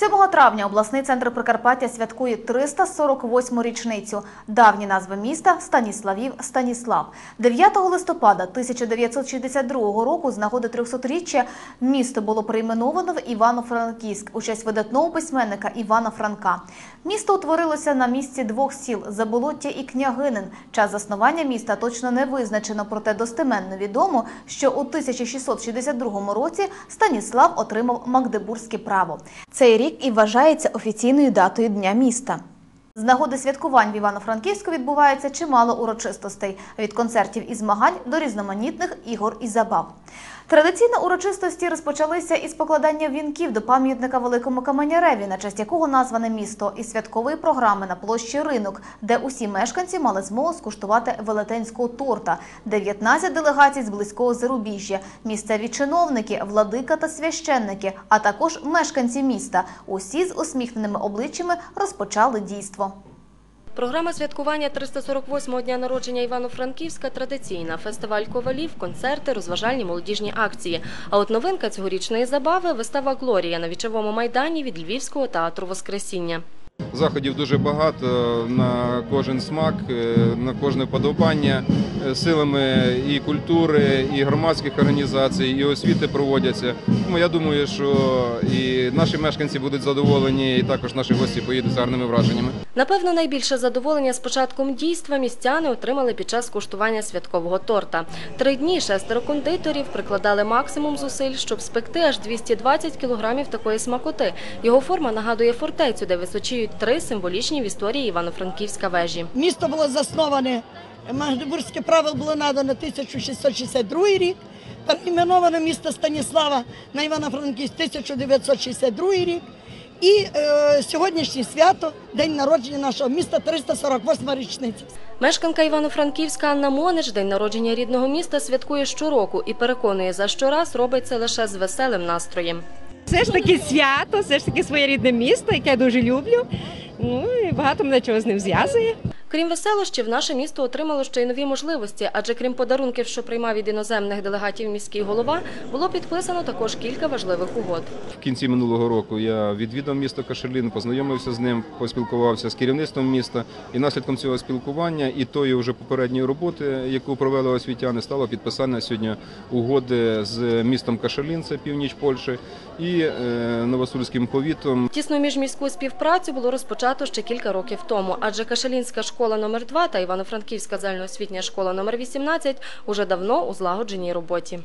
7 травня обласний центр Прикарпаття святкує 348-му річницю. Давні назви міста Станіславів Станіслав. 9 листопада 1962 року з нагоди 300-річчя місто було перейменовано в Івано-Франківськ у честь видатного письменника Івана Франка. Місто утворилося на місці двох сіл Заболоття і Княгинин. Час заснування міста точно не визначено, проте достеменно відомо, що у 1662 році Станіслав отримав Магдебурзьке право. Цей рік і вважається офіційною датою Дня міста. З нагоди святкувань в Івано-Франківську відбувається чимало урочистостей від концертів і змагань до різноманітних ігор і забав. Традиційно урочистості розпочалися із покладання вінків до пам'ятника Великому Каменяреві, на честь якого назване місто, і святкової програми на площі ринок, де усі мешканці мали змогу скуштувати велетенського торта, 19 делегацій з близького зарубіжжя, місцеві чиновники, владика та священники, а також мешканці міста. Усі з усміхненими обличчями розпочали дійство. Програма святкування 348-го дня народження Івано-Франківська традиційна. Фестиваль ковалів, концерти, розважальні молодіжні акції. А от новинка цьогорічної забави – вистава «Глорія» на вічовому майдані від Львівського театру «Воскресіння». Заходів дуже багато на кожен смак, е, на кожне подобання Е, силами і культури, і громадських організацій, і освіти проводяться. Тому я думаю, що і наші мешканці будуть задоволені, і також наші гості поїдуть з гарними враженнями. Напевно, найбільше задоволення з початком дійства містяни отримали під час куштування святкового торта. Три дні шестеро кондитерів прикладали максимум зусиль, щоб спекти аж 220 кілограмів такої смакоти. Його форма нагадує фортецю, де височіють три символічні в історії Івано-Франківська вежі. Місто було засноване, Магдебурзьке право було надано 1662 рік, перейменовано місто Станіслава на Івано-Франківськ 1962 рік. І е, сьогоднішнє свято, день народження нашого міста, 348 річниця. Мешканка Івано-Франківська Анна Монич день народження рідного міста святкує щороку і переконує, за щораз робить це лише з веселим настроєм. Все ж таки свято, все ж таки своєрідне місто, яке я дуже люблю. Ну і багато мене чого з ним зв'язує. Крім веселощів, наше місто отримало ще й нові можливості, адже крім подарунків, що приймав від іноземних делегатів міський голова, було підписано також кілька важливих угод. В кінці минулого року я відвідав місто Кашелін, познайомився з ним, поспілкувався з керівництвом міста. І наслідком цього спілкування і тої вже попередньої роботи, яку провели освітяни, стало підписання сьогодні угоди з містом Кашелін, це північ Польщі, і е, Новосульським повітом. Тісну міжміську співпрацю було розпочато ще кілька років тому, адже Кашалінська школа номер 2 та Івано-Франківська загальноосвітня школа номер 18 уже давно у злагодженій роботі.